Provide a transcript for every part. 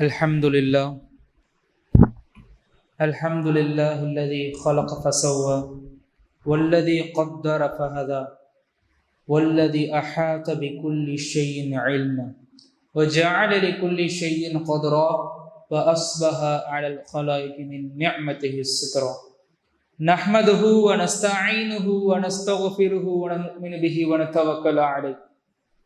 الحمد لله الحمد لله الذي خلق فسوى والذي قدر فهدى والذي أحاط بكل شيء علما وجعل لكل شيء قدرا وأصبح على الخلائق من نعمته السترا. نحمده ونستعينه ونستغفره ونؤمن به ونتوكل عليه.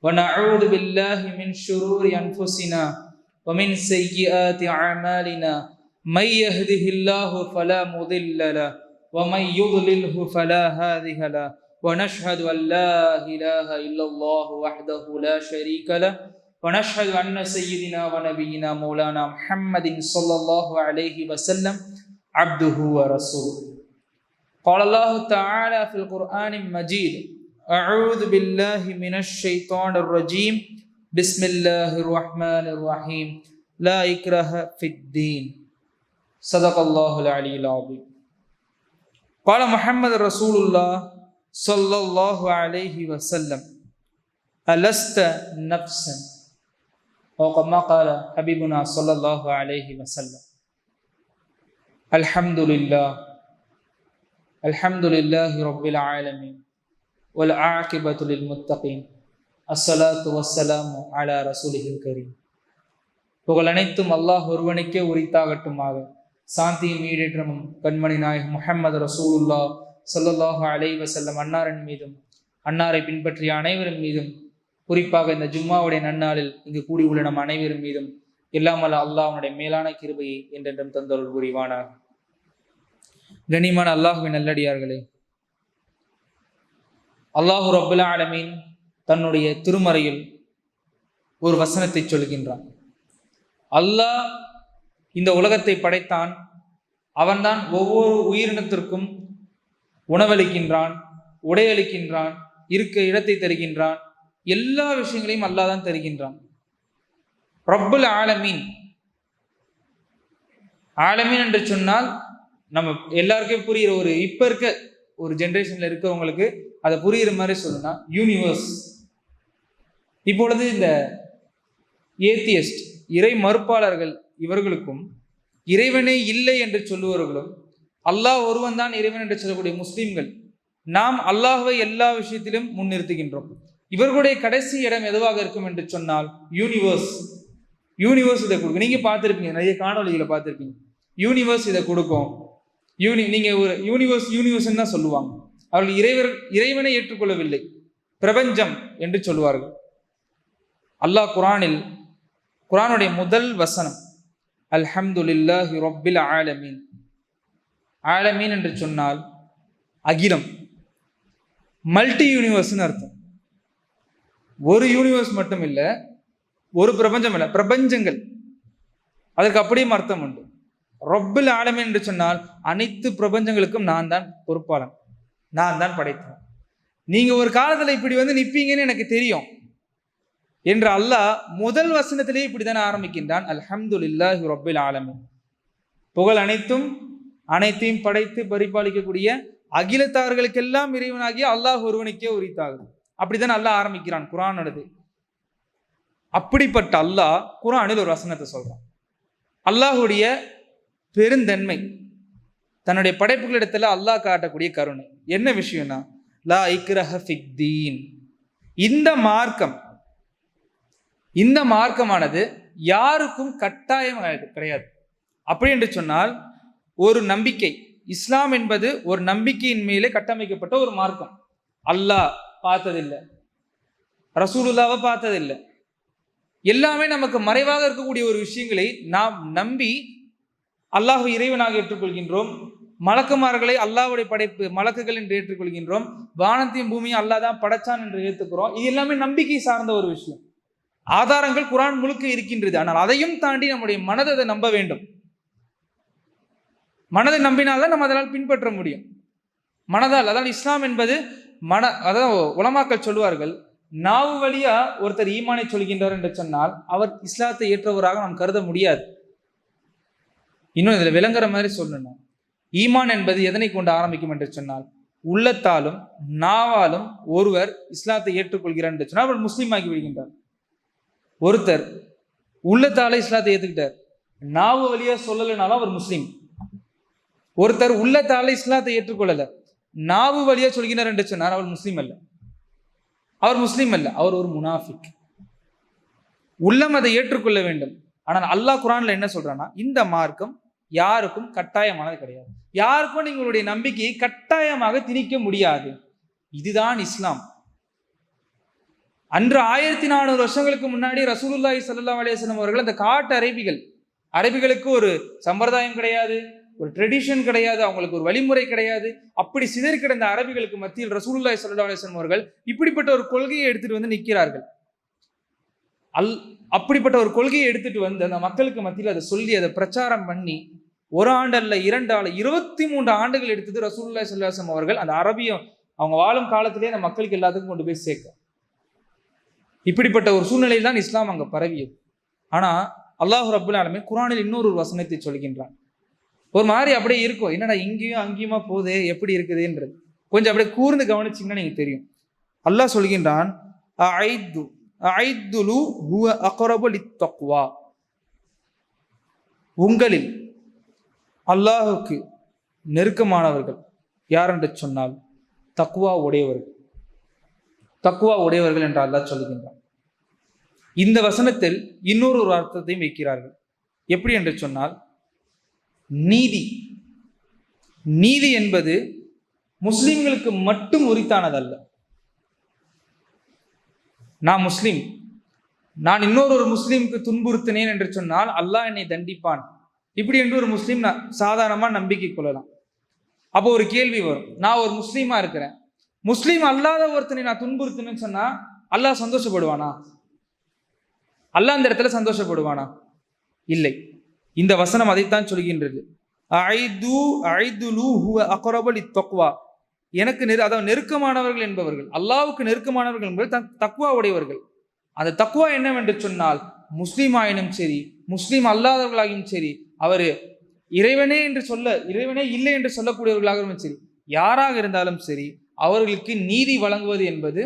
ونعوذ بالله من شرور أنفسنا ومن سيئات أعمالنا من يهده الله فلا مضل له ومن يضلله فلا هادي له. ونشهد أن لا إله إلا الله وحده لا شريك له. ونشهد أن سيدنا ونبينا مولانا محمد صلى الله عليه وسلم عبده ورسوله. قال الله تعالى في القرآن المجيد أعوذ بالله من الشيطان الرجيم. بسم الله الرحمن الرحيم. لا إكره في الدين. صدق الله العلي العظيم. قال محمد رسول الله صلى الله عليه وسلم ألست نفسا؟ أو كما قال حبيبنا صلى الله عليه وسلم الحمد لله. الحمد لله رب العالمين. والعاقبة للمتقين. அஸ்ஸலாத்து வசலாம் அலா ரசூலிகள் கரீம். புகழ் அனைத்தும் அல்லாஹ் ஒருவனுக்கே உரித்தாகட்டுமாக. சாந்தியும் ஈடேற்றமும் கண்மணி நாயக் முஹம்மது ரசூலுல்லா சொல்லல்லாஹ் அலை வசல்லம் அன்னாரின் மீதும் அன்னாரை பின்பற்றிய அனைவரின் மீதும் குறிப்பாக இந்த ஜும்மாவுடைய நன்னாளில் இங்கு கூடியுள்ள நம் அனைவரின் மீதும் இல்லாமல் அல்லாஹ் அவனுடைய மேலான கிருபையை என்றென்றும் தந்தொருள் புரிவானாக. கனிமான அல்லாஹுவின் நல்லடியார்களே அல்லாஹு ரபுல்லா ஆலமீன் தன்னுடைய திருமறையில் ஒரு வசனத்தை சொல்கின்றான். அல்லாஹ் இந்த உலகத்தை படைத்தான். அவன்தான் ஒவ்வொரு உயிரினத்திற்கும் உணவளிக்கின்றான் உடையளிக்கின்றான் இருக்க இடத்தை தருகின்றான். எல்லா விஷயங்களையும் அல்லாஹ் தான் தருகின்றான். ரப்புல் ஆலமீன். ஆலமீன் என்று சொன்னால் நம்ம எல்லாருக்கும் புரிகிற ஒரு இப்போ இருக்க ஒரு ஜென்ரேஷனில் இருக்கிறவங்களுக்கு அதை புரிகிற மாதிரி சொல்லணும்னா யூனிவர்ஸ் இப்பொழுது இந்த ஏத்தியஸ்ட் இறை மறுப்பாளர்கள் இவர்களுக்கும் இறைவனே இல்லை என்று சொல்லுவவர்களும் அல்லாஹ் ஒருவன் தான் இறைவன் என்று சொல்லக்கூடிய முஸ்லீம்கள் நாம் அல்லாஹுவை எல்லா விஷயத்திலும் முன்னிறுத்துகின்றோம். இவர்களுடைய கடைசி இடம் எதுவாக இருக்கும் என்று சொன்னால் யூனிவர்ஸ் யூனிவர்ஸ் இதை கொடுக்கும். நீங்க பார்த்துருப்பீங்க நிறைய காணொலிகளை பார்த்துருப்பீங்க. யூனிவர்ஸ் இதை கொடுக்கும். யூனி நீங்க ஒரு யூனிவர்ஸ் யூனிவர்ஸ் தான் சொல்லுவாங்க. அவர்கள் இறைவர் இறைவனை ஏற்றுக்கொள்ளவில்லை. பிரபஞ்சம் என்று சொல்லுவார்கள். அல்லாஹ் குரானில் குரானுடைய முதல் வசனம் அல்ஹம்துலில்லாஹி ரொப்பில் ஆலமீன். ஆலமீன் என்று சொன்னால் அகிலம். மல்டி யூனிவர்ஸ்னு அர்த்தம். ஒரு யூனிவர்ஸ் மட்டும் இல்லை ஒரு பிரபஞ்சம் இல்லை பிரபஞ்சங்கள். அதற்கு அப்படியும் அர்த்தம் உண்டு. ரொப்பில் ஆலமீன் என்று சொன்னால் அனைத்து பிரபஞ்சங்களுக்கும் நான் தான் பொறுப்பாளன். நான் தான் படைத்தேன் நீங்கள் ஒரு காலத்தில் இப்படி வந்து நிற்பீங்கன்னு எனக்கு தெரியும். என்று அல்லாஹ் முதல் வசனத்திலேயே இப்படித்தானே ஆரம்பிக்கின்றான். அல்ஹம்துலில்லாஹி ரொப்பில் ஆலமின். புகழ் அனைத்தும் அனைத்தையும் படைத்து பரிபாலிக்கக்கூடிய அகிலத்தார்களுக்கெல்லாம் இறைவனாகிய அல்லாஹ் ஒருவனுக்கே உரித்தாகும் அப்படிதான் அல்லாஹ் ஆரம்பிக்கிறான் குரானோடது அப்படிப்பட்ட அல்லாஹ் குரானில் ஒரு வசனத்தை சொல்றான். அல்லாஹுடைய பெருந்தன்மை தன்னுடைய படைப்புகளிடத்துல அல்லாஹ் காட்டக்கூடிய கருணை. என்ன விஷயம்னா லா இக்ரஹ ஃபிக்தீன் இந்த மார்க்கம் இந்த மார்க்கமானது யாருக்கும் கட்டாயம் கிடையாது. அப்படி என்று சொன்னால் ஒரு நம்பிக்கை இஸ்லாம் என்பது ஒரு நம்பிக்கையின் மேலே கட்டமைக்கப்பட்ட ஒரு மார்க்கம். அல்லாஹ் பார்த்ததில்லை. ரசூலுல்லாவை பார்த்ததில்லை. எல்லாமே நமக்கு மறைவாக இருக்கக்கூடிய ஒரு விஷயங்களை நாம் நம்பி அல்லாஹ் இறைவனாக ஏற்றுக்கொள்கின்றோம். மலக்குமார்களை அல்லாஹுடைய படைப்பு மலக்குகள் என்று ஏற்றுக்கொள்கின்றோம். வானத்தையும் பூமியும் அல்லாஹ் தான் படைச்சான் என்று ஏற்றுக்கிறோம் இது எல்லாமே நம்பிக்கை சார்ந்த ஒரு விஷயம். ஆதாரங்கள் குரான் முழுக்க இருக்கின்றது. ஆனால் அதையும் தாண்டி நம்முடைய மனதை அதை நம்ப வேண்டும். மனதை நம்பினால்தான் நம்ம அதனால் பின்பற்ற முடியும். மனதால் அதாவது இஸ்லாம் என்பது மன அதாவது உலமாக்கள் சொல்வார்கள் நாவு வழியா ஒருத்தர் ஈமானை சொல்கின்றார் என்று சொன்னால் அவர் இஸ்லாத்தை ஏற்றவராக நாம் கருத முடியாது. இன்னும் இதில் விளங்குற மாதிரி சொல்லணும். ஈமான் என்பது எதனை கொண்டு ஆரம்பிக்கும் என்று சொன்னால் உள்ளத்தாலும் நாவாலும் ஒருவர் இஸ்லாத்தை ஏற்றுக்கொள்கிறார் என்று சொன்னால் அவர் முஸ்லீம் ஆகி விடுகின்றார். ஒருத்தர் உள்ளத்தால இஸ்லாத்தை ஏற்றுக்கிட்டார் நாவு வழியா சொல்லலைனாலும் அவர் முஸ்லீம். ஒருத்தர் உள்ளத்தால இஸ்லாத்தை ஏற்றுக்கொள்ளல. நாவு வழியா சொல்கிறார் என்று சொன்னார் அவர் முஸ்லீம் அல்ல. அவர் முஸ்லீம் அல்ல அவர் ஒரு முனாஃபிக். உள்ளம் அதை ஏற்றுக்கொள்ள வேண்டும். ஆனால் அல்லாஹ் குரான்ல என்ன சொல்றான்னா இந்த மார்க்கம் யாருக்கும் கட்டாயமானது கிடையாது. யாருக்கும் நீங்களுடைய நம்பிக்கையை கட்டாயமாக திணிக்க முடியாது. இதுதான் இஸ்லாம். அன்று ஆயிரத்தி நானூறு வருஷங்களுக்கு முன்னாடி ரசூலுல்லாஹி சல்லா அலைஹி அவர்கள் அந்த காட்டு அரபிகள். அரபிகளுக்கு ஒரு சம்பிரதாயம் கிடையாது ஒரு ட்ரெடிஷன் கிடையாது அவங்களுக்கு ஒரு வழிமுறை கிடையாது. அப்படி சிதறி கிடந்த அரபிகளுக்கு மத்தியில் ரசூலுல்லாய் சல்லா அலைஹி அவர்கள் இப்படிப்பட்ட ஒரு கொள்கையை எடுத்துட்டு வந்து நிற்கிறார்கள். அல் அப்படிப்பட்ட ஒரு கொள்கையை எடுத்துட்டு வந்து அந்த மக்களுக்கு மத்தியில் அதை சொல்லி அதை பிரச்சாரம் பண்ணி ஒரு ஆண்டு அல்ல இரண்டு ஆள் இருபத்தி மூன்று ஆண்டுகள் எடுத்தது ரசூலுல்லாஹி ஸல்லல்லாஹு அவர்கள். அந்த அரபியம் அவங்க வாழும் காலத்திலே அந்த மக்களுக்கு எல்லாத்துக்கும் கொண்டு போய் சேர்க்க இப்படிப்பட்ட ஒரு சூழ்நிலையில் தான் இஸ்லாம் அங்கே பரவியது. ஆனால் அல்லாஹ் ரபுல் ஆலமே குரானில் இன்னொரு ஒரு வசனத்தை சொல்கின்றான். ஒரு மாதிரி அப்படியே இருக்கும். என்னடா இங்கேயும் அங்கேயுமா போகுது? எப்படி இருக்குதுன்றது. கொஞ்சம் அப்படியே கூர்ந்து கவனிச்சிங்கன்னா நீங்கள் தெரியும். அல்லாஹ் சொல்கின்றான் அஐது அஐதுலு ஹுவ அக்ரபு லித்தக்வா. உங்களில் அல்லாஹுக்கு நெருக்கமானவர்கள் யார் என்று சொன்னால் தக்குவா உடையவர்கள். தக்குவா உடையவர்கள் என்று அல்லாஹ் சொல்லுகின்றான். இந்த வசனத்தில் இன்னொரு ஒரு அர்த்தத்தையும் வைக்கிறார்கள். எப்படி என்று சொன்னால் நீதி. நீதி என்பது முஸ்லிம்களுக்கு மட்டும் உரித்தானதல்ல. நான் முஸ்லீம். நான் இன்னொரு ஒரு முஸ்லீமுக்கு துன்புறுத்தினேன் என்று சொன்னால் அல்லாஹ் என்னை தண்டிப்பான். இப்படி என்று ஒரு முஸ்லீம் நான் சாதாரணமாக நம்பிக்கை கொள்ளலாம். அப்போ ஒரு கேள்வி வரும். நான் ஒரு முஸ்லீமா இருக்கிறேன். முஸ்லீம் அல்லாத ஒருத்தனை நான் துன்புறுத்தினேன்னு சொன்னா அல்லாஹ் சந்தோஷப்படுவானா? அல்லாஹ் அந்த இடத்துல சந்தோஷப்படுவானா? இல்லை. இந்த வசனம் அதைத்தான் சொல்கின்றது. ஐது ஐதுலு ஹுவ அக்ரபல் இத்தக்வா எனக்கு நெரு அதாவது நெருக்கமானவர்கள் என்பவர்கள் அல்லாவுக்கு நெருக்கமானவர்கள் என்பது தன் தக்வா உடையவர்கள். அந்த தக்குவா என்னவென்று சொன்னால் முஸ்லீம் ஆயினும் சரி முஸ்லீம் அல்லாதவர்களாகியும் சரி அவர் இறைவனே என்று சொல்ல இறைவனே இல்லை என்று சொல்லக்கூடியவர்களாகவும் சரி யாராக இருந்தாலும் சரி அவர்களுக்கு நீதி வழங்குவது என்பது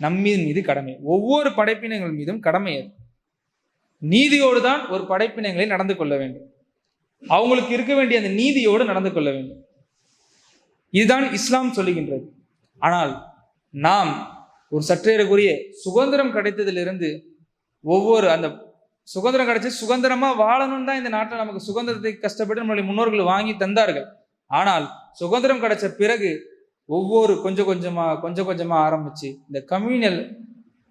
நம்மீது மீது கடமை. ஒவ்வொரு படைப்பினங்கள் மீதும் கடமை அது. நீதியோடு தான் ஒரு படைப்பினங்களை நடந்து கொள்ள வேண்டும். அவங்களுக்கு இருக்க வேண்டிய அந்த நீதியோடு நடந்து கொள்ள வேண்டும். இதுதான் இஸ்லாம் சொல்லுகின்றது. ஆனால் நாம் ஒரு சற்றேறக்குரிய சுதந்திரம் கிடைத்ததிலிருந்து ஒவ்வொரு அந்த சுதந்திரம் கிடைச்சி சுதந்திரமா வாழணும்னு தான் இந்த நாட்டில் நமக்கு சுதந்திரத்தை கஷ்டப்பட்டு நம்மளுடைய முன்னோர்கள் வாங்கி தந்தார்கள். ஆனால் சுதந்திரம் கிடைச்ச பிறகு ஒவ்வொரு கொஞ்சம் கொஞ்சமாக கொஞ்சம் கொஞ்சமா ஆரம்பிச்சு இந்த கம்யூனல்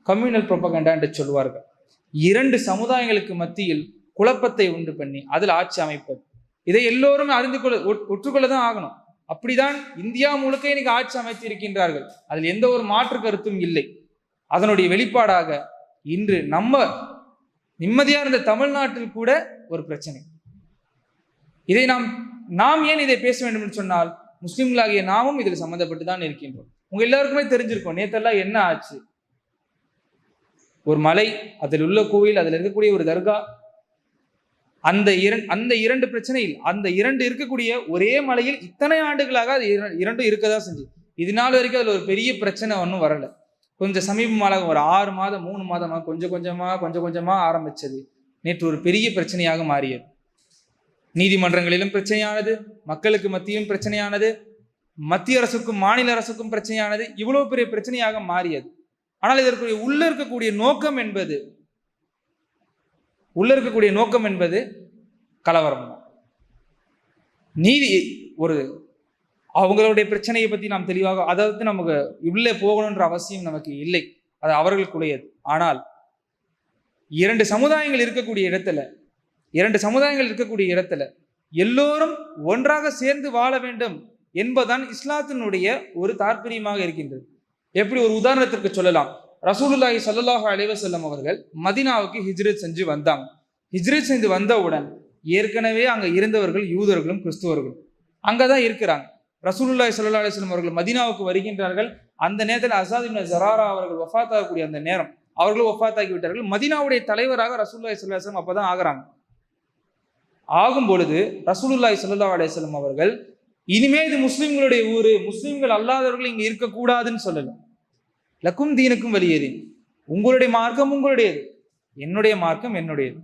கம்யூனல் ப்ரொபகண்டா என்று சொல்வார்கள் இரண்டு சமுதாயங்களுக்கு மத்தியில் குழப்பத்தை உண்டு பண்ணி அதில் ஆட்சி அமைப்பது. இதை எல்லோரும் அறிந்து கொள்ள ஒட்- ஒற்றுக்கொள்ள தான் ஆகணும். அப்படிதான் இந்தியா முழுக்க இன்னைக்கு ஆட்சி அமைத்து இருக்கின்றார்கள். அதில் எந்த ஒரு மாற்று கருத்தும் இல்லை. அதனுடைய வெளிப்பாடாக இன்று நம்ம நிம்மதியா இருந்த தமிழ்நாட்டில் கூட ஒரு பிரச்சனை. இதை நாம் நாம் ஏன் இதை பேச வேண்டும் என்று சொன்னால் முஸ்லிம்களாகிய நாமும் இதில் சம்மந்தப்பட்டு தான் இருக்கின்றோம். உங்க எல்லாருக்குமே தெரிஞ்சிருக்கும் நேத்தெல்லாம் என்ன ஆச்சு? ஒரு மலை அதில் உள்ள கோவில் அதில் இருக்கக்கூடிய ஒரு தர்கா அந்த இரண்டு அந்த இரண்டு பிரச்சனையில் அந்த இரண்டு இருக்கக்கூடிய ஒரே மலையில் இத்தனை ஆண்டுகளாக அது இரண்டும் இருக்கதா செஞ்சு இது நாள் வரைக்கும் அதில் ஒரு பெரிய பிரச்சனை ஒன்றும் வரலை. கொஞ்சம் சமீபமாக ஒரு ஆறு மாதம் மூணு மாதமாக கொஞ்சம் கொஞ்சமாக கொஞ்சம் கொஞ்சமாக ஆரம்பித்தது நேற்று ஒரு பெரிய பிரச்சனையாக மாறியது. நீதிமன்றங்களிலும் பிரச்சனையானது மக்களுக்கு மத்தியிலும் பிரச்சனையானது மத்திய அரசுக்கும் மாநில அரசுக்கும் பிரச்சனையானது. இவ்வளவு பெரிய பிரச்சனையாக மாறியது. ஆனால் இதற்குரிய உள்ள இருக்கக்கூடிய நோக்கம் என்பது உள்ள இருக்கக்கூடிய நோக்கம் என்பது கலவரம். நீதி ஒரு அவங்களுடைய பிரச்சனையை பற்றி நாம் தெளிவாக அதாவது நமக்கு உள்ளே போகணுன்ற அவசியம் நமக்கு இல்லை. அது அவர்களுக்குடையது. ஆனால் இரண்டு சமுதாயங்கள் இருக்கக்கூடிய இடத்துல இரண்டு சமுதாயங்கள் இருக்கக்கூடிய இடத்துல எல்லோரும் ஒன்றாக சேர்ந்து வாழ வேண்டும் என்பதுதான் இஸ்லாத்தினுடைய ஒரு தாற்பயமாக இருக்கின்றது. எப்படி ஒரு உதாரணத்திற்கு சொல்லலாம். ரசூலுல்லாஹி ஸல்லல்லாஹு அலைவசல்லம் அவர்கள் மதீனாவுக்கு ஹிஜ்ரத் செஞ்சு வந்தாங்க ஹிஜ்ரத் செஞ்சு வந்தவுடன் ஏற்கனவே அங்கே இருந்தவர்கள் யூதர்களும் கிறிஸ்துவர்களும் அங்கே தான் இருக்கிறாங்க. ரசூலுல்லாஹி சல்லா அலைஹி அவர்கள் மதீனாவுக்கு வருகின்றார்கள். அந்த நேரத்தில் அசாத் ஜராரா அவர்கள் வஃபாத் ஆகக்கூடிய அந்த நேரம் அவர்களும் ஒஃபாத்தாக்கி விட்டார்கள். மதினாவுடைய தலைவராக ரசூல்லாய் ஸல்லல்லாஹு அப்போ தான் ஆகிறாங்க. ஆகும் பொழுது ரசூலுல்லாய் சல்லா அலையம் அவர்கள் இனிமே இது முஸ்லிம்களுடைய ஊர் முஸ்லிம்கள் அல்லாதவர்கள் இங்கே இருக்கக்கூடாதுன்னு சொல்லலாம் லக்கும் தீனுக்கும் வெளியேறி. உங்களுடைய மார்க்கம் உங்களுடையது. என்னுடைய மார்க்கம் என்னுடையது.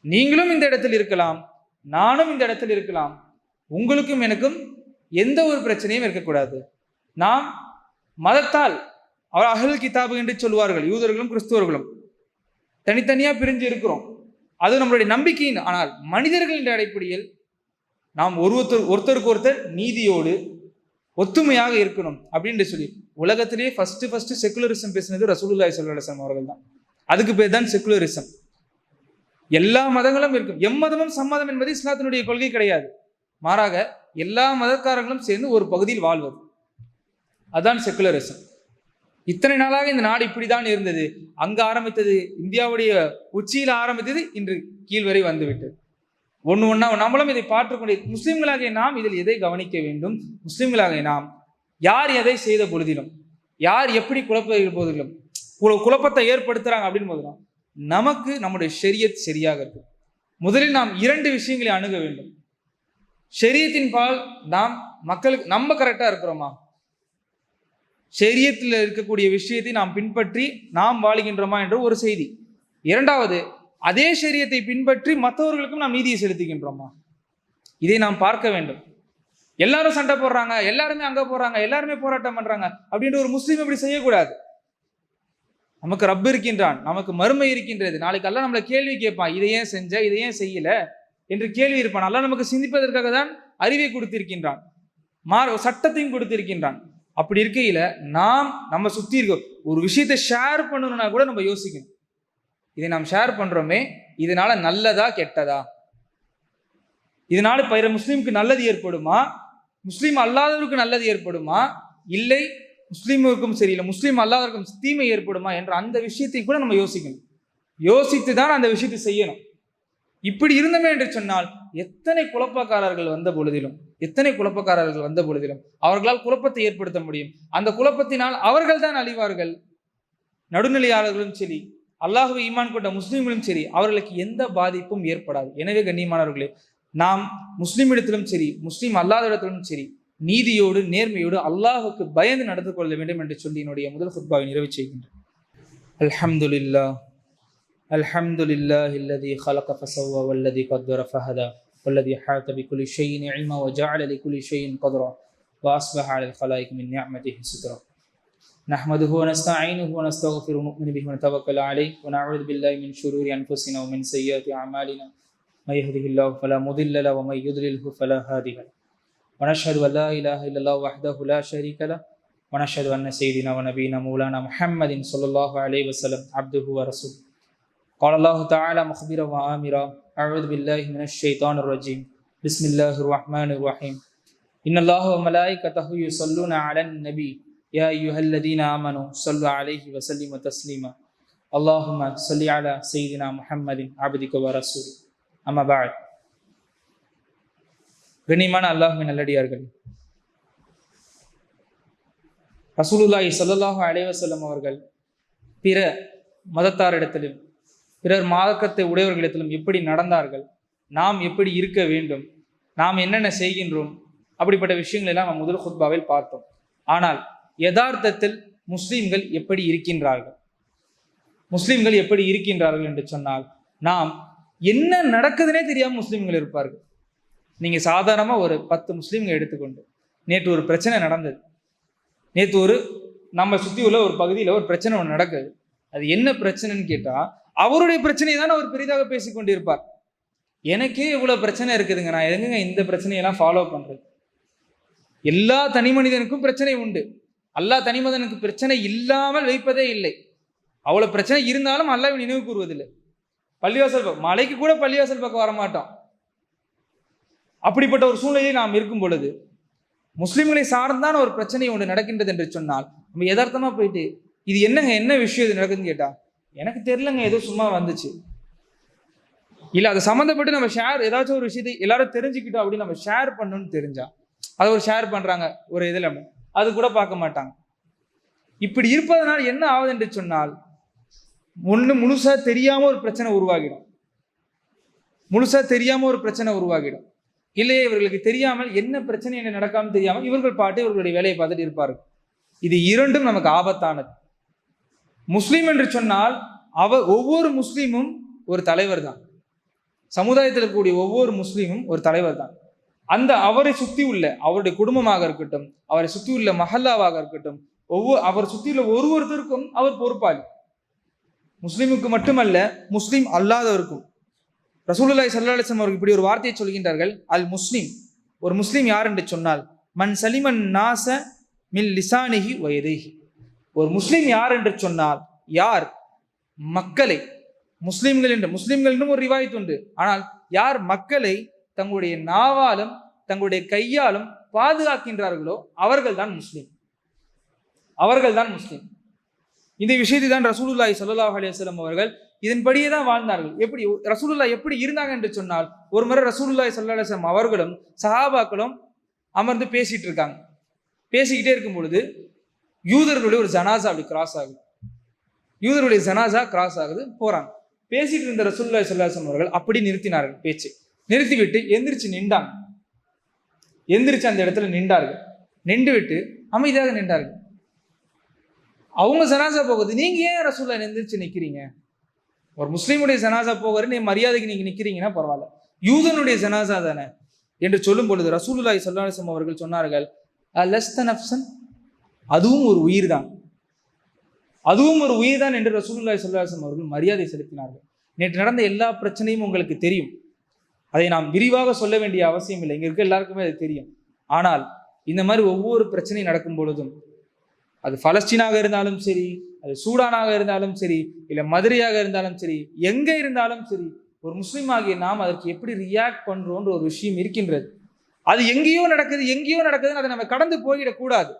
நீங்களும் இந்த இடத்தில் இருக்கலாம் நானும் இந்த இடத்தில் இருக்கலாம். உங்களுக்கும் எனக்கும் எந்த ஒரு பிரச்சனையும் இருக்கக்கூடாது. நாம் மதத்தால் அவர் அகல் கிதாபு என்று சொல்வார்கள் யூதர்களும் கிறிஸ்துவர்களும். தனித்தனியாக பிரிஞ்சு இருக்கிறோம். அது நம்மளுடைய நம்பிக்கையின் ஆனால் மனிதர்களின் அடிப்படையில் நாம் ஒருத்தர் ஒருத்தருக்கு ஒருத்தர் நீதியோடு ஒத்துமையாக இருக்கணும் அப்படின்ட்டு சொல்லி உலகத்திலேயே ஃபர்ஸ்ட் ஃபர்ஸ்ட் செக்குலரிசம் பேசினது ரசூலுல்லாய் ஸல்லல்லாஹு அவர்கள் தான் அதுக்கு பேர் தான் செகுலரிசம் எல்லா மதங்களும் இருக்கும். எம்மதமும் சம்மதம் என்பது இஸ்லாத்தினுடைய கொள்கை கிடையாது. மாறாக எல்லா மதக்காரர்களும் சேர்ந்து ஒரு பகுதியில் வாழ்வது. அதான் செகுலரிசம் இத்தனை நாளாக இந்த நாடு இப்படிதான் இருந்தது. அங்க ஆரம்பித்தது இந்தியாவுடைய உச்சியில் ஆரம்பித்தது இன்று கீழ் வரை வந்துவிட்டது. ஒன்று ஒன்றா நம்மளும் இதை பார்த்துக்கொண்டே முஸ்லிம்களாகிய நாம் இதில் எதை கவனிக்க வேண்டும்? முஸ்லிம்களாகிய நாம் யார் எதை செய்த பொழுதிலும் யார் எப்படி குழப்ப போதிலும் குழப்பத்தை ஏற்படுத்துறாங்க அப்படின்னு போதுலாம் நமக்கு நம்முடைய ஷெரியத் சரியாக இருக்கு முதலில் நாம் இரண்டு விஷயங்களை அணுக வேண்டும். ஷெரியத்தின் பால் நாம் மக்களுக்கு நம்ம கரெக்டாக இருக்கிறோமா? ஷரியத்தில் இருக்கக்கூடிய விஷயத்தை நாம் பின்பற்றி நாம் வாழுகின்றோமா என்ற ஒரு செய்தி. இரண்டாவது அதே சரியத்தை பின்பற்றி மற்றவர்களுக்கும் நாம் நீதியை செலுத்துகின்றோமா? இதை நாம் பார்க்க வேண்டும். எல்லாரும் சண்டை போடுறாங்க எல்லாருமே அங்கே போறாங்க எல்லாருமே போராட்டம் பண்றாங்க அப்படின்ற ஒரு முஸ்லீம் இப்படி செய்யக்கூடாது. நமக்கு ரப்பு இருக்கின்றான் நமக்கு மறுமை இருக்கின்றது. நாளைக்கு எல்லாம் நம்மளை கேள்வி கேட்பான் இதை ஏன் செஞ்ச இதை ஏன் செய்யல என்று கேள்வி இருப்பான். அல்ல நமக்கு சிந்திப்பதற்காக தான் அறிவை கொடுத்திருக்கின்றான். மாற சட்டத்தையும் கொடுத்திருக்கின்றான். அப்படி இருக்கையில நாம் நம்ம சுத்தி இருக்க ஒரு விஷயத்தை ஷேர் பண்ணணும்னா கூட நம்ம யோசிக்கணும். இதை நாம் ஷேர் பண்றோமே இதனால நல்லதா கெட்டதா? இதனால பிற முஸ்லீமுக்கு நல்லது ஏற்படுமா? முஸ்லீம் அல்லாதவருக்கு நல்லது ஏற்படுமா? இல்லை முஸ்லீமுக்கும் சரி இல்லை முஸ்லீம் அல்லாதவருக்கும் தீமை ஏற்படுமா என்ற அந்த விஷயத்தை கூட நம்ம யோசிக்கணும். யோசித்து தான் அந்த விஷயத்தை செய்யணும். இப்படி இருந்தமே என்று சொன்னால் எத்தனை குழப்பக்காரர்கள் வந்த பொழுதிலும் எத்தனை குழப்பக்காரர்கள் வந்த பொழுதிலும் அவர்களால் குழப்பத்தை ஏற்படுத்த முடியும். அந்த குழப்பத்தினால் அவர்கள் தான் அழிவார்கள். நடுநிலையாளர்களும் சரி அல்லாஹுவை ஈமான் கொண்ட முஸ்லீம்களும் சரி அவர்களுக்கு எந்த பாதிப்பும் ஏற்படாது. எனவே கண்ணியமானவர்களே நாம் முஸ்லீம் இடத்திலும் சரி முஸ்லீம் அல்லாத இடத்திலும் சரி நீதியோடு நேர்மையோடு அல்லாஹுக்கு பயந்து நடந்து கொள்ள வேண்டும் என்று சொல்லி என்னுடைய முதல் ஃபுட்பாவை நிறைவு செய்கின்றேன். அல்ஹம்துல்லா அல்ஹம்துல்லா இல்லதி ஹலக ஃபசவ்வா வல்லதி கத்வர ஃபஹதா. والذي حاط بكل شيء علما وجعل لكل شيء قدرا وأصبح على الخلائق من نعمته سترا. نحمده ونستعينه ونستغفره ونؤمن به ونتوكل عليه ونعوذ بالله من شرور أنفسنا ومن سيئات أعمالنا. من يهده الله فلا مضل له ومن يضلله فلا هادي له. ونشهد أن لا إله إلا الله وحده لا شريك له. ونشهد أن سيدنا ونبينا مولانا محمد صلى الله عليه وسلم عبده ورسوله. قال الله تعالى مخبرا وآمرا أعوذ بالله من الشيطان الرجيم بسم الله الرحمن الرحيم إن الله وملائكته يصلون على النبي يا أيها الذين آمنوا صلوا عليه وسلموا تسليما اللهم صل على سيدنا محمد عبدك ورسولك أما بعد கண்ணியமான அல்லாஹ்வின் நல்லடியார்கள் ரசூலுல்லாஹி ஸல்லல்லாஹு அலைஹி வஸல்லம் அவர்கள் பிற மதத்தாரிடத்திலும் பிறர் மார்க்கத்தை உடையவர்களிடத்திலும் எப்படி நடந்தார்கள்? நாம் எப்படி இருக்க வேண்டும்? நாம் என்னென்ன செய்கின்றோம்? அப்படிப்பட்ட விஷயங்கள் எல்லாம் நாம் முதல் ஹுத்பாவில் பார்த்தோம். ஆனால் யதார்த்தத்தில் முஸ்லீம்கள் எப்படி இருக்கின்றார்கள்? முஸ்லீம்கள் எப்படி இருக்கின்றார்கள் என்று சொன்னால் நாம் என்ன நடக்குதுன்னே தெரியாமல் முஸ்லீம்கள் இருப்பார்கள். நீங்கள் சாதாரணமாக ஒரு பத்து முஸ்லீம்கள் எடுத்துக்கொண்டு நேற்று ஒரு பிரச்சனை நடந்தது. நேற்று ஒரு நம்ம சுற்றி உள்ள ஒரு பகுதியில் ஒரு பிரச்சனை ஒன்று நடக்குது. அது என்ன பிரச்சனைன்னு கேட்டால் அவருடைய பிரச்சனையை தான் அவர் பெரிதாக பேசிக்கொண்டிருப்பார் எனக்கே இவ்வளோ பிரச்சனை இருக்குதுங்க. நான் எதுங்க இந்த பிரச்சனையெல்லாம் ஃபாலோ பண்ணுறது எல்லா தனி மனிதனுக்கும் பிரச்சனை உண்டு. அல்லா தனி மனிதனுக்கு பிரச்சனை இல்லாமல் வைப்பதே இல்லை. அவ்வளவு பிரச்சனை இருந்தாலும் அல்லாஹ் நினைவு கூறுவதில்லை. பள்ளிவாசல் பக்கம் மலைக்கு கூட பள்ளிவாசல் பக்கம் வர மாட்டோம். அப்படிப்பட்ட ஒரு சூழ்நிலையில் நாம் இருக்கும் பொழுது முஸ்லிம்களை சார்ந்தான ஒரு பிரச்சனை ஒன்று நடக்கின்றது என்று சொன்னால் நம்ம யதார்த்தமா போயிட்டு இது என்னங்க என்ன விஷயம் இது நடக்குதுன்னு கேட்டால் எனக்கு தெரியலங்க ஏதோ சும்மா வந்துச்சு. இல்ல அது சம்மந்தப்பட்டு நம்ம ஷேர் ஏதாச்சும் ஒரு விஷயத்தை எல்லாரும் தெரிஞ்சுக்கிட்டோம் அப்படின்னு நம்ம ஷேர் பண்ணணும்னு தெரிஞ்சா அதை ஒரு ஷேர் பண்றாங்க ஒரு இதுல. அது கூட பார்க்க மாட்டாங்க. இப்படி இருப்பதனால் என்ன ஆகுது என்று சொன்னால் ஒன்று முழுசா தெரியாம ஒரு பிரச்சனை உருவாகிடும். முழுசா தெரியாம ஒரு பிரச்சனை உருவாகிடும். இல்லையே இவர்களுக்கு தெரியாமல் என்ன பிரச்சனை என்ன நடக்காமல் தெரியாமல் இவர்கள் பாட்டு இவர்களுடைய வேலையை பார்த்துட்டு இருப்பார்கள். இது இரண்டும் நமக்கு ஆபத்தானது. முஸ்லீம் என்று சொன்னால் அவ ஒவ்வொரு முஸ்லீமும் ஒரு தலைவர் தான் சமுதாயத்தில் இருக்கக்கூடிய ஒவ்வொரு முஸ்லீமும் ஒரு தலைவர் தான் அந்த அவரை சுற்றி உள்ள அவருடைய குடும்பமாக இருக்கட்டும் அவரை சுற்றி உள்ள மஹல்லாவாக இருக்கட்டும் ஒவ்வொரு அவர் சுற்றியுள்ள ஒரு ஒருத்தருக்கும் அவர் பொறுப்பாளி. முஸ்லீமுக்கு மட்டுமல்ல முஸ்லீம் அல்லாதவருக்கும். ரசூலுல்லாய் சல்லாஹம் அவர்கள் இப்படி ஒரு வார்த்தையை சொல்கின்றார்கள் அல் முஸ்லீம். ஒரு முஸ்லீம் யார் என்று சொன்னால் மன் சலிமன் நாச மில் லிசானிகி வயதேகி ஒரு முஸ்லீம் யார் என்று சொன்னால் யார்? மக்களை. முஸ்லீம்கள் என்று முஸ்லீம்கள் என்றும் ஒரு ரிவாயத்து உண்டு. ஆனால் யார் மக்களை தங்களுடைய நாவாலும் தங்களுடைய கையாலும் பாதுகாக்கின்றார்களோ அவர்கள் தான் முஸ்லீம். அவர்கள் தான் முஸ்லீம். இந்த விஷயத்தை தான் ரசூலுல்லாய் சல்லாஹ் அலைஹி அவர்கள் இதன்படியே தான் வாழ்ந்தார்கள். எப்படி ரசூலுல்லா எப்படி இருந்தாங்க என்று சொன்னால் ஒரு முறை ரசூலுல்லாய் சல்லா அலிஸ்லாம் அவர்களும் சஹாபாக்களும் அமர்ந்து பேசிட்டு இருக்காங்க. பேசிக்கிட்டே இருக்கும் பொழுது யூதர்களுடைய ஒரு ஜனாசா அப்படி கிராஸ் ஆகுது. யூதருடைய ஜனாசா கிராஸ் ஆகுது போறாங்க. பேசிட்டு இருந்த ரசூலுல்லாஹி ஸல்லல்லாஹு அவர்கள் அப்படி நிறுத்தினார்கள் பேச்சு. நிறுத்திவிட்டு எந்திரிச்சு நின்றாங்க. எந்திரிச்சு அந்த இடத்துல நின்றார்கள். நின்று விட்டு அமைதியாக நின்றார்கள். அவங்க ஜனாசா போகுது நீங்க ஏன் ரசூல்லா எந்திரிச்சு நிக்கிறீங்க? ஒரு முஸ்லீமுடைய ஜனாசா போகிற நீ மரியாதைக்கு நீங்க நிக்கிறீங்கன்னா பரவாயில்ல. யூதனுடைய ஜனாசா தானே? என்று சொல்லும் பொழுது ரசூலுல்லாய் சொல்லாசம் அவர்கள் சொன்னார்கள் லஸ்தன் அப்சன் அதுவும் ஒரு உயிர் தான் அதுவும் ஒரு உயிர் தான் என்று ரசூலுல்லாஹி சொல்லாசம் அவர்கள் மரியாதை செலுத்தினார்கள். நேற்று நடந்த எல்லா பிரச்சனையும் உங்களுக்கு தெரியும். அதை நாம் விரிவாக சொல்ல வேண்டிய அவசியம் இல்லை. இங்கே இருக்க எல்லாருக்குமே அது தெரியும். ஆனால் இந்த மாதிரி ஒவ்வொரு பிரச்சனையும் நடக்கும் பொழுதும் அது பலஸ்தீனாக இருந்தாலும் சரி அது சூடானாக இருந்தாலும் சரி இல்லை மதுரையாக இருந்தாலும் சரி எங்கே இருந்தாலும் சரி ஒரு முஸ்லீம் ஆகிய நாம் அதற்கு எப்படி ரியாக்ட் பண்ணுறோன்ற ஒரு விஷயம் இருக்கின்றது. அது எங்கேயோ நடக்குது எங்கேயோ நடக்குதுன்னு அதை நம்ம கடந்து போயிடக்கூடாது.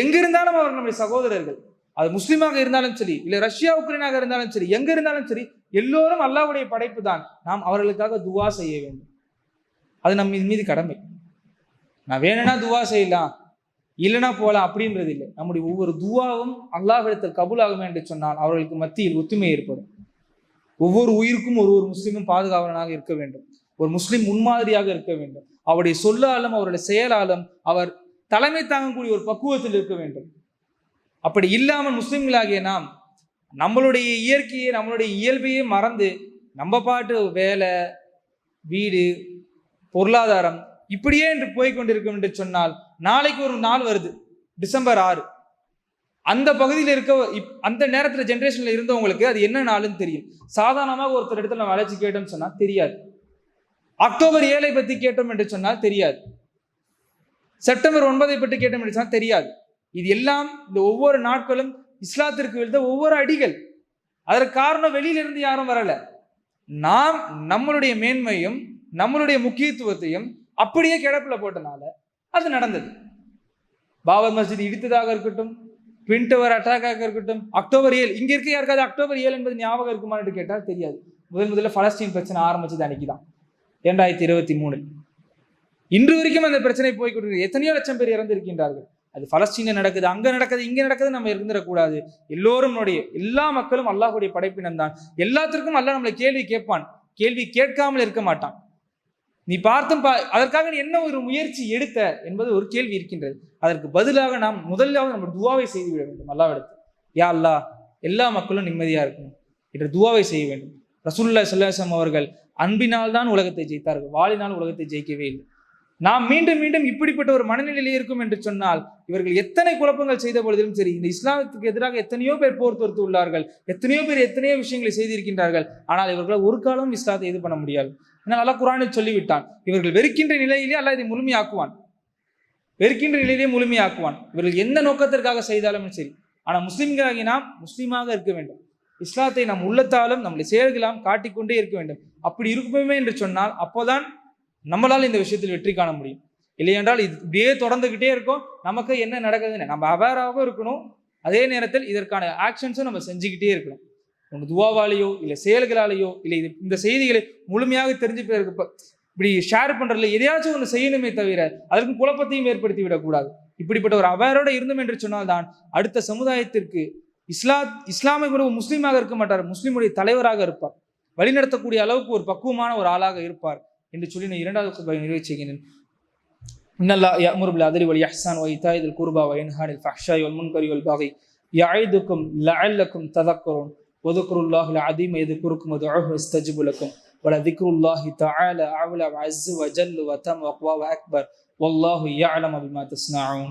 எங்க இருந்தாலும் அவர் நம்முடைய சகோதரர்கள். அது முஸ்லீமாக இருந்தாலும் சரி இல்லை ரஷ்யா உக்ரைனாக இருந்தாலும் சரி எங்க இருந்தாலும் சரி எல்லோரும் அல்லாவுடைய படைப்பு தான் நாம் அவர்களுக்காக துவா செய்ய வேண்டும். அது நம்ம மீது கடமை. நான் வேணும்னா துவா செய்யலாம் இல்லைனா போகலாம் அப்படின்றது இல்லை. நம்முடைய ஒவ்வொரு துவாவும் அல்லாஹிடத்தில் கபூலாகும் என்று சொன்னால் அவர்களுக்கு மத்தியில் ஒத்துமை ஏற்படும். ஒவ்வொரு உயிருக்கும் ஒரு ஒரு முஸ்லீமும் பாதுகாவலனாக இருக்க வேண்டும். ஒரு முஸ்லீம் முன்மாதிரியாக இருக்க வேண்டும். அவருடைய சொல்லாலும் அவருடைய செயலாலும் அவர் தலைமை தாங்கக்கூடிய ஒரு பக்குவத்தில் இருக்க வேண்டும். அப்படி இல்லாமல் முஸ்லீம்களாகிய நாம் நம்மளுடைய இயற்கையை நம்மளுடைய இயல்பையே மறந்து நம்ம பாட்டு வேலை வீடு பொருளாதாரம் இப்படியே என்று போய்கொண்டிருக்கும் என்று சொன்னால் நாளைக்கு ஒரு நாள் வருது டிசம்பர் ஆறு. அந்த பகுதியில் இருக்க அந்த நேரத்தில் ஜென்ரேஷனில் இருந்தவங்களுக்கு அது என்ன நாளுன்னு தெரியும். சாதாரணமாக ஒருத்தர் இடத்துல நம்ம அழைச்சி கேட்டோம்னு சொன்னால் தெரியாது. அக்டோபர் ஏழை பற்றி கேட்டோம் என்று சொன்னால் தெரியாது. செப்டம்பர் ஒன்பதை பற்றி கேட்டோம் சொன்னால் தெரியாது. இது எல்லாம் இந்த ஒவ்வொரு நாட்களும் இஸ்லாத்திற்கு விழுந்த ஒவ்வொரு அடிகள். அதற்கு காரணம் வெளியிலிருந்து யாரும் வரல. நாம் நம்மளுடைய மேன்மையும் நம்மளுடைய முக்கியத்துவத்தையும் அப்படியே கிடப்பில் போட்டனால அது நடந்தது. பாபர் மஸ்ஜித் இடித்ததாக இருக்கட்டும் பின் டவர் அட்டாக்காக இருக்கட்டும் அக்டோபர் ஏழு. இங்க இருக்க யாருக்காவது அக்டோபர் ஏழு என்பது ஞாபகம் இருக்குமான்னு கேட்டால் தெரியாது. முதல் முதல்ல பலஸ்தீன் பிரச்சனை ஆரம்பிச்சது அன்னைக்கு தான் இரண்டாயிரத்தி இருபத்தி மூணு இன்று வரைக்கும் அந்த பிரச்சனை போய்கொண்டு எத்தனையோ லட்சம் பேர் இறந்திருக்கின்றார்கள். அது பலஸ்தீன நடக்குது அங்க நடக்குது இங்க நடக்குது நம்ம இருந்துடக்கூடாது. எல்லோரும் எல்லா மக்களும் அல்லாஹுடைய படைப்பினம் தான். எல்லாத்திற்கும் அல்லாஹ் நம்மளை கேள்வி கேட்பான். கேள்வி கேட்காமல் இருக்க மாட்டான். நீ பார்த்தும் பா அதற்காக நீ என்ன ஒரு முயற்சி எடுத்த என்பது ஒரு கேள்வி இருக்கின்றது. அதற்கு பதிலாக நாம் முதலாவது நம்ம துவாவை செய்து விட வேண்டும் அல்லாவிடத்து யா அல்லா எல்லா மக்களும் நிம்மதியா இருக்கணும் என்ற துவாவை செய்ய வேண்டும். ரசூல்லா சல்லாசம் அவர்கள் அன்பினால் தான் உலகத்தை ஜெயித்தார்கள். வாழினால் உலகத்தை ஜெயிக்கவே இல்லை. நாம் மீண்டும் மீண்டும் இப்படிப்பட்ட ஒரு மனநிலையிலே இருக்கும் என்று சொன்னால் இவர்கள் எத்தனை குழப்பங்கள் செய்த பொழுதிலும் சரி இந்த இஸ்லாமத்துக்கு எதிராக எத்தனையோ பேர் போர் தொடுத்து உள்ளார்கள் எத்தனையோ பேர் எத்தனையோ விஷயங்களை செய்திருக்கின்றார்கள் ஆனால் இவர்கள் ஒரு காலம் இஸ்லாத்தை இது பண்ண முடியாது. ஏன்னா அல்லா குரானில் சொல்லிவிட்டான் இவர்கள் வெறுக்கின்ற நிலையிலே அல்லா இதை முழுமையாக்குவான். வெறுக்கின்ற நிலையிலே முழுமையாக்குவான். இவர்கள் எந்த நோக்கத்திற்காக செய்தாலும் சரி ஆனால் முஸ்லீம்களாகி நாம் முஸ்லீமாக இருக்க வேண்டும். இஸ்லாத்தை நாம் உள்ளத்தாலும் நம்முடைய செயல்களாம் காட்டிக்கொண்டே இருக்க வேண்டும். அப்படி இருக்குமே என்று சொன்னால் அப்போதான் நம்மளால் இந்த விஷயத்தில் வெற்றி காண முடியும். இல்லையென்றால் இது இப்படியே தொடர்ந்துக்கிட்டே இருக்கும். நமக்கு என்ன நடக்குதுன்னு நம்ம அவேராகவும் இருக்கணும். அதே நேரத்தில் இதற்கான ஆக்ஷன்ஸும் நம்ம செஞ்சுக்கிட்டே இருக்கணும். ஒன்று துவாவாலேயோ இல்லை செயல்களாலேயோ இல்லை இது இந்த செய்திகளை முழுமையாக தெரிஞ்சு போயிருக்கு இப்படி ஷேர் பண்ணுறதுல எதையாச்சும் ஒன்று செய்யணுமே தவிர அதற்கும் குழப்பத்தையும் ஏற்படுத்தி விடக்கூடாது. இப்படிப்பட்ட ஒரு அவேரோட இருந்தோம் என்று சொன்னால்தான் அடுத்த சமுதாயத்திற்கு இஸ்லா இஸ்லாமிய குரு முஸ்லீமாக இருக்க மாட்டார். முஸ்லீமுடைய தலைவராக இருப்பார். வழிநடத்தக்கூடிய அளவுக்கு ஒரு பக்குவமான ஒரு ஆளாக இருப்பார். என்று சொல்லி நான் இரண்டாவது குர்பாவை நிறைவு செய்கிறேன் இன்னல்லா يأمر بالعدل والإحسان وإيتاء ذي القربى وينهى عن الفحشاء والمنكر والبغي يعظكم لعلكم تذكرون وذكروا الله العظيم يذكركم ودعوه يستجب لكم ولذكر الله تعالى أعلى وعز وجل وتم وأقوى وأكبر والله يعلم بما تصنعون